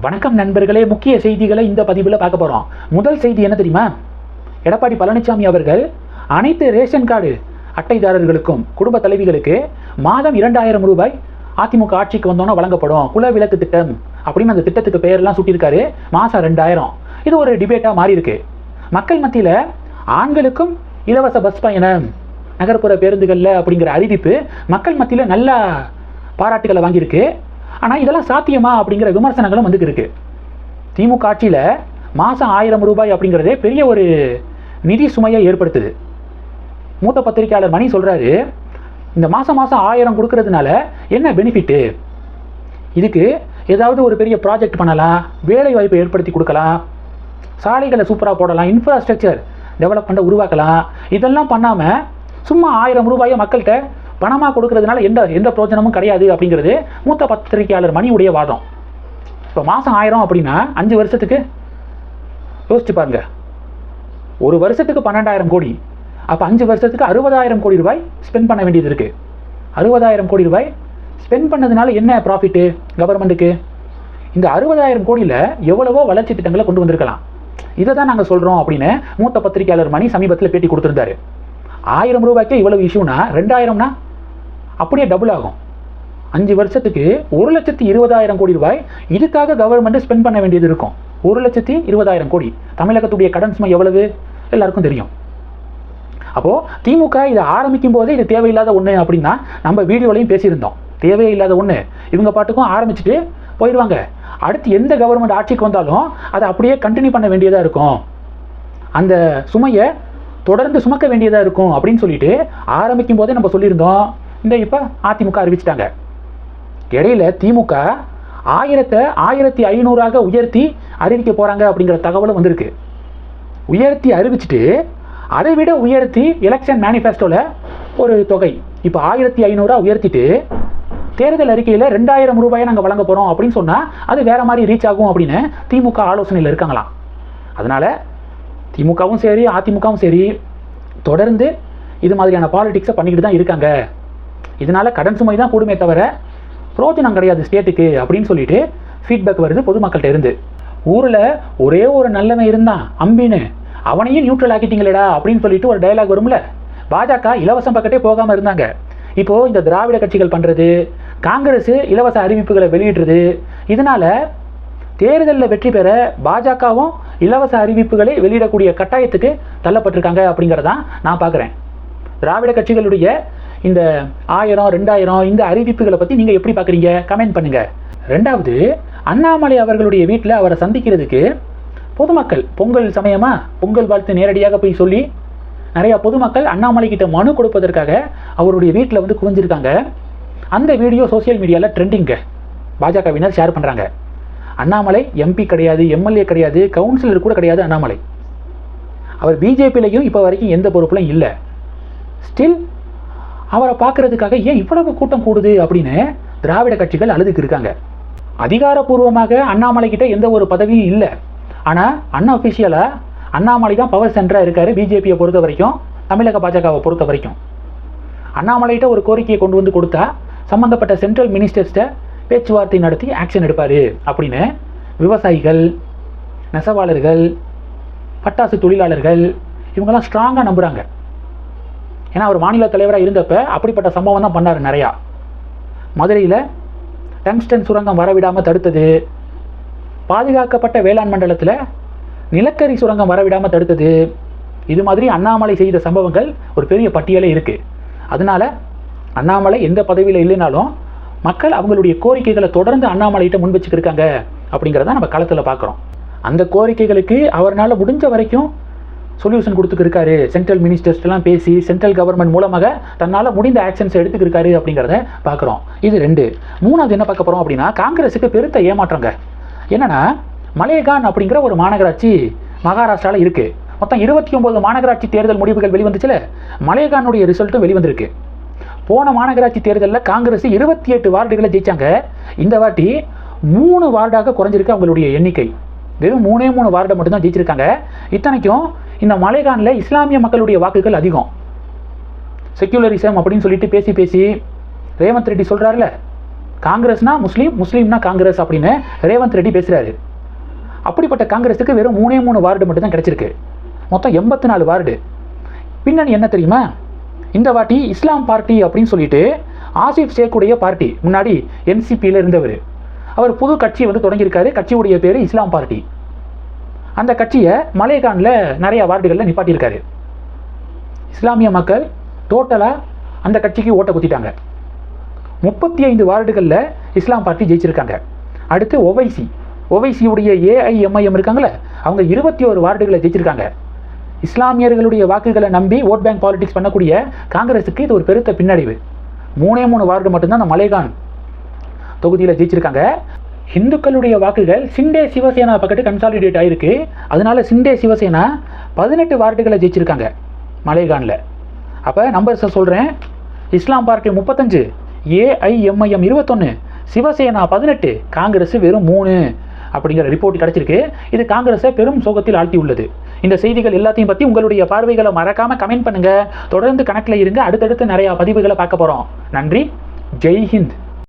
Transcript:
வணக்கம் நண்பர்களே முக்கிய செய்திகளை இந்த பதிவில் பார்க்க போகிறோம் முதல் செய்தி என்ன தெரியுமா? எடப்பாடி பழனிசாமி அவர்கள் அனைத்து ரேஷன் கார்டு அட்டைதாரர்களுக்கும் குடும்ப தலைவிகளுக்கு மாதம் இரண்டாயிரம் ரூபாய் அதிமுக ஆட்சிக்கு வந்தோன்னா வழங்கப்படும். குல விளக்கு திட்டம் அப்படின்னு அந்த திட்டத்துக்கு பெயரெல்லாம் சுட்டியிருக்காரு. மாதம் ரெண்டாயிரம். இது ஒரு டிபேட்டாக மாறி இருக்கு மக்கள் மத்தியில் ஆண்களுக்கும் இலவச பஸ் பயணம் நகர்ப்புற பேருந்துகளில் அப்படிங்கிற அறிவிப்பு மக்கள் மத்தியில் நல்ல பாராட்டுகளை வாங்கியிருக்கு. ஆனால் இதெல்லாம் சாத்தியமா அப்படிங்கிற விமர்சனங்களும் வந்து இருக்கு. திமுக ஆட்சியில் மாதம் ஆயிரம் ரூபாய் அப்படிங்கிறதே பெரிய ஒரு நிதி சுமையை ஏற்படுத்துது. மூத்த பத்திரிகையாளர் மணி சொல்கிறாரு இந்த மாதம் மாதம் ஆயிரம் கொடுக்கறதுனால என்ன பெனிஃபிட்டு இதுக்கு ஏதாவது ஒரு பெரிய ப்ராஜெக்ட் பண்ணலாம் வேலை வாய்ப்பை ஏற்படுத்தி கொடுக்கலாம் சாலைகளை சூப்பராக போடலாம் இன்ஃப்ராஸ்ட்ரக்சர் டெவலப்மெண்ட்டை உருவாக்கலாம் இதெல்லாம் பண்ணாமல் சும்மா ஆயிரம் ரூபாயை மக்கள்கிட்ட பணமாக கொடுக்கறதுனால எந்த எந்த பிரோஜனமும் கிடையாது அப்படிங்கிறது மூத்த பத்திரிகையாளர் மணியுடைய வாதம். இப்போ மாதம் ஆயிரம் அப்படின்னா அஞ்சு வருஷத்துக்கு யோசிச்சு பாருங்க. ஒரு வருஷத்துக்கு பன்னெண்டாயிரம் கோடி. அப்போ அஞ்சு வருஷத்துக்கு அறுபதாயிரம் கோடி ரூபாய் ஸ்பெண்ட் பண்ண வேண்டியது இருக்குது அறுபதாயிரம் கோடி ரூபாய் ஸ்பெண்ட் பண்ணதுனால என்ன ப்ராஃபிட்டு கவர்மெண்ட்டுக்கு இந்த அறுபதாயிரம் கோடியில் எவ்வளவோ வளர்ச்சி திட்டங்களை கொண்டு வந்திருக்கலாம். இதை தான் நாங்கள் சொல்கிறோம் அப்படின்னு மூத்த பத்திரிகையாளர் மணி சமீபத்தில் பேட்டி கொடுத்துருந்தாரு. ஆயிரம் ரூபாய்க்கே இவ்வளவு இஷ்யூனா ரெண்டாயிரம்னா அப்படியே டபுள் ஆகும். அஞ்சு வருஷத்துக்கு ஒரு லட்சத்தி இருபதாயிரம் கோடி ரூபாய். இதுக்காக கவர்மெண்ட்டு ஸ்பெண்ட் பண்ண வேண்டியது இருக்கும். ஒரு லட்சத்தி இருபதாயிரம் கோடி. தமிழகத்துடைய கடன் சுமை எவ்வளவு? எல்லாருக்கும் தெரியும். அப்போது திமுக இதை ஆரம்பிக்கும் போதே இது தேவையில்லாத ஒன்று அப்படின்னா நம்ம வீடியோலையும் பேசியிருந்தோம். தேவையில்லாத ஒன்று இவங்க பாட்டுக்கும் ஆரம்பிச்சுட்டு போயிடுவாங்க. அடுத்து எந்த கவர்மெண்ட் ஆட்சிக்கு வந்தாலும் அதை அப்படியே கண்டினியூ பண்ண வேண்டியதாக இருக்கும். அந்த சுமையை தொடர்ந்து சுமக்க வேண்டியதாக இருக்கும் அப்படின்னு சொல்லிட்டு ஆரம்பிக்கும் போதே நம்ம சொல்லியிருந்தோம். இந்த இப்போ அதிமுக அறிவிச்சிட்டாங்க. இடையில திமுக ஆயிரத்தை ஆயிரத்தி ஐநூறாக உயர்த்தி அறிவிக்க போகிறாங்க அப்படிங்கிற தகவலும் வந்திருக்கு. உயர்த்தி அறிவிச்சிட்டு அதை விட உயர்த்தி எலெக்ஷன் மேனிஃபெஸ்டோவில் ஒரு தொகை. இப்போ ஆயிரத்தி ஐநூறுரூவா உயர்த்திட்டு தேர்தல் அறிக்கையில் ரெண்டாயிரம் ரூபாயை நாங்கள் வழங்க போகிறோம் அப்படின்னு சொன்னால் அது வேறு மாதிரி ரீச் ஆகும் அப்படின்னு திமுக ஆலோசனையில் இருக்காங்களாம். அதனால் திமுகவும் சரி அதிமுகவும் சரி தொடர்ந்து இது மாதிரியான பாலிடிக்ஸை பண்ணிக்கிட்டு தான் இருக்காங்க. இதனால கடன் சுமை தான் கூடுமே தவிர பிரோஜனம் கிடையாது ஸ்டேட்டுக்கு அப்படின்னு சொல்லிட்டு ஃபீட்பேக் வருது பொதுமக்கள்கிட்ட இருந்து. ஊரில் ஒரே ஒரு நல்லவன் இருந்தான் அம்பின்னு. அவனையும் நியூட்ரல் ஆக்கிட்டீங்களேடா அப்படின்னு சொல்லிட்டு ஒரு டைலாக் வரும்ல. பாஜக இலவசம் பக்கத்தே போகாமல் இருந்தாங்க. இப்போ இந்த திராவிட கட்சிகள் பண்ணுறது காங்கிரஸ் இலவச அறிவிப்புகளை வெளியிடுறது இதனால தேர்தலில் வெற்றி பெற பாஜகவும் இலவச அறிவிப்புகளை வெளியிடக்கூடிய கட்டாயத்துக்கு தள்ளப்பட்டிருக்காங்க அப்படிங்கிறதான் நான் பார்க்குறேன் திராவிட கட்சிகளுடைய இந்த ஆயிரம் ரெண்டாயிரம் இந்த அறிவிப்புகளை பற்றி நீங்கள் எப்படி பார்க்குறீங்க கமெண்ட் பண்ணுங்கள் ரெண்டாவது அண்ணாமலை அவர்களுடைய வீட்டில் அவரை சந்திக்கிறதுக்கு பொதுமக்கள் பொங்கல் சமயமாக பொங்கல் வாழ்த்து நேரடியாக போய் சொல்லி நிறையா பொதுமக்கள் அண்ணாமலை கிட்ட மனு கொடுப்பதற்காக அவருடைய வீட்டில் வந்து குவிஞ்சிருக்காங்க. அந்த வீடியோ சோஷியல் மீடியாவில் ட்ரெண்டிங்க பாஜகவினர் ஷேர் பண்ணுறாங்க அண்ணாமலை எம்பி கிடையாது எம்எல்ஏ கிடையாது கவுன்சிலர் கூட கிடையாது அண்ணாமலை. அவர் பிஜேபியிலையும் இப்போ வரைக்கும் எந்த பொறுப்புலையும் இல்லை. ஸ்டில் அவரை பார்க்கறதுக்காக ஏன் இவ்வளவு கூட்டம் கூடுது அப்படின்னு திராவிட கட்சிகள் அழுதுக்கு இருக்காங்க. அதிகாரப்பூர்வமாக அண்ணாமலை கிட்ட எந்த ஒரு பதவியும் இல்லை. ஆனால் அண்ணா அஃபிஷியலாக அண்ணாமலை தான் பவர் சென்டராக இருக்கார் பிஜேபியை பொறுத்த வரைக்கும் தமிழக பாஜகவை பொறுத்த வரைக்கும். அண்ணாமலைகிட்ட ஒரு கோரிக்கையை கொண்டு வந்து கொடுத்தா சம்மந்தப்பட்ட சென்ட்ரல் மினிஸ்டர்ஸ்ட்ட பேச்சுவார்த்தை நடத்தி ஆக்ஷன் எடுப்பார் அப்படின்னு விவசாயிகள் நெசவாளர்கள் பட்டாசு தொழிலாளர்கள் இவங்கெல்லாம் ஸ்ட்ராங்காக நம்புகிறாங்க ஏன்னா அவர் மாநில தலைவராக இருந்தப்ப அப்படிப்பட்ட சம்பவம் தான் பண்ணார் நிறையா. மதுரையில் டங்ஸ்டன் சுரங்கம் வரவிடாமல் தடுத்தது. பாதுகாக்கப்பட்ட வேளாண் மண்டலத்தில் நிலக்கரி சுரங்கம் வரவிடாமல் தடுத்தது. இது மாதிரி அண்ணாமலை செய்த சம்பவங்கள் ஒரு பெரிய பட்டியலே இருக்குது அதனால அண்ணாமலை எந்த பதவியில் இல்லைனாலும் மக்கள் அவங்களுடைய கோரிக்கைகளை தொடர்ந்து அண்ணாமலைகிட்ட முன் வச்சுக்கிருக்காங்க அப்படிங்கிறத நம்ம களத்தில் பார்க்குறோம் அந்த கோரிக்கைகளுக்கு அவரால் முடிஞ்ச வரைக்கும் சொல்யூஷன் கொடுத்துருக்காரு சென்ட்ரல் மினிஸ்டர்ஸ்லாம் பேசி சென்ட்ரல் கவர்மெண்ட் மூலமாக தன்னால் முடிந்த ஆக்ஷன்ஸ் எடுத்துக்கிருக்காரு அப்படிங்கிறத பார்க்குறோம். இது ரெண்டு. மூணாவது என்ன பார்க்க போகிறோம் அப்படின்னா காங்கிரஸுக்கு பெருத்த ஏமாற்றங்க. என்னென்னா மலேகான் அப்படிங்கிற ஒரு மாநகராட்சி மகாராஷ்டிராவில் இருக்குது மொத்தம் இருபத்தி ஒம்பது மாநகராட்சி தேர்தல் முடிவுகள் வெளிவந்துச்சுல மலேகானுடைய ரிசல்ட்டும் வெளிவந்திருக்கு. போன மாநகராட்சி தேர்தலில் காங்கிரஸ் இருபத்தி எட்டு வார்டுகளை ஜெயிச்சாங்க. இந்த வாட்டி மூணு வார்டாக குறைஞ்சிருக்கு அவங்களுடைய எண்ணிக்கை. வெறும் மூணே மூணு வார்டை மட்டும்தான் ஜெயிச்சிருக்காங்க. இத்தனைக்கும் இந்த மலைகானில் இஸ்லாமிய மக்களுடைய வாக்குகள் அதிகம். செக்யூலரிசம் அப்படின்னு சொல்லிட்டு பேசி பேசி ரேவந்த் ரெட்டி சொல்கிறாருல காங்கிரஸ்னா முஸ்லீம் முஸ்லீம்னா காங்கிரஸ் அப்படின்னு ரேவந்த் ரெட்டி பேசுகிறாரு அப்படிப்பட்ட காங்கிரஸுக்கு வெறும் மூணே மூணு வார்டு மட்டும்தான் கிடச்சிருக்கு. மொத்தம் எண்பத்தி நாலு வார்டு. பின்னணி என்ன தெரியுமா? இந்த வாட்டி இஸ்லாம் பார்ட்டி அப்படின்னு சொல்லிட்டு ஆசிஃப் ஷேக்குடைய பார்ட்டி. முன்னாடி என்சிபியில் இருந்தவர். அவர் புது கட்சி வந்து தொடங்கியிருக்காரு. கட்சியுடைய பேர் இஸ்லாம் பார்ட்டி. அந்த கட்சியை மலேகானில் நிறைய வார்டுகளில் நிப்பாட்டியிருக்காரு. இஸ்லாமிய மக்கள் டோட்டலாக அந்த கட்சிக்கு ஓட்டை குத்திட்டாங்க. முப்பத்தி ஐந்து வார்டுகளில் இஸ்லாம் பார்ட்டி ஜெயிச்சிருக்காங்க. அடுத்து ஒவைசி ஒவைசியுடைய ஏஐஎம்ஐஎம் இருக்காங்களே அவங்க இருபத்தி ஒரு வார்டுகளை ஜெயிச்சிருக்காங்க. இஸ்லாமியர்களுடைய வாக்குகளை நம்பி ஓட் பேங்க் பாலிடிக்ஸ் பண்ணக்கூடிய காங்கிரஸுக்கு இது ஒரு பெருத்த பின்னடைவு. மூணே மூணு வார்டு மட்டும்தான் அந்த மலைகான் தொகுதியில் ஜெயிச்சிருக்காங்க. இந்துக்களுடைய வாக்குகள் சிண்டே சிவசேனா பக்கத்து கன்சாலிடேட் ஆகிருக்கு அதனால சிண்டே சிவசேனா பதினெட்டு வார்டுகளை ஜெயிச்சிருக்காங்க மலைகானில். அப்போ நம்பர்ஸை சொல்கிறேன் இஸ்லாம் பார்ட்டி முப்பத்தஞ்சு ஏஐஎம்ஐஎம் இருபத்தொன்று சிவசேனா பதினெட்டு காங்கிரஸ் வெறும் மூணு அப்படிங்கிற ரிப்போர்ட் கிடச்சிருக்கு. இது காங்கிரஸை பெரும் சோகத்தில் ஆழ்த்தி உள்ளது இந்த செய்திகள் எல்லாத்தையும் பற்றி உங்களுடைய பார்வைகளை மறக்காமல் கமெண்ட் பண்ணுங்கள் தொடர்ந்து கணக்கில் இருங்க. அடுத்தடுத்து நிறையா பதிவுகளை பார்க்க போகிறோம் நன்றி. ஜெய்ஹிந்த்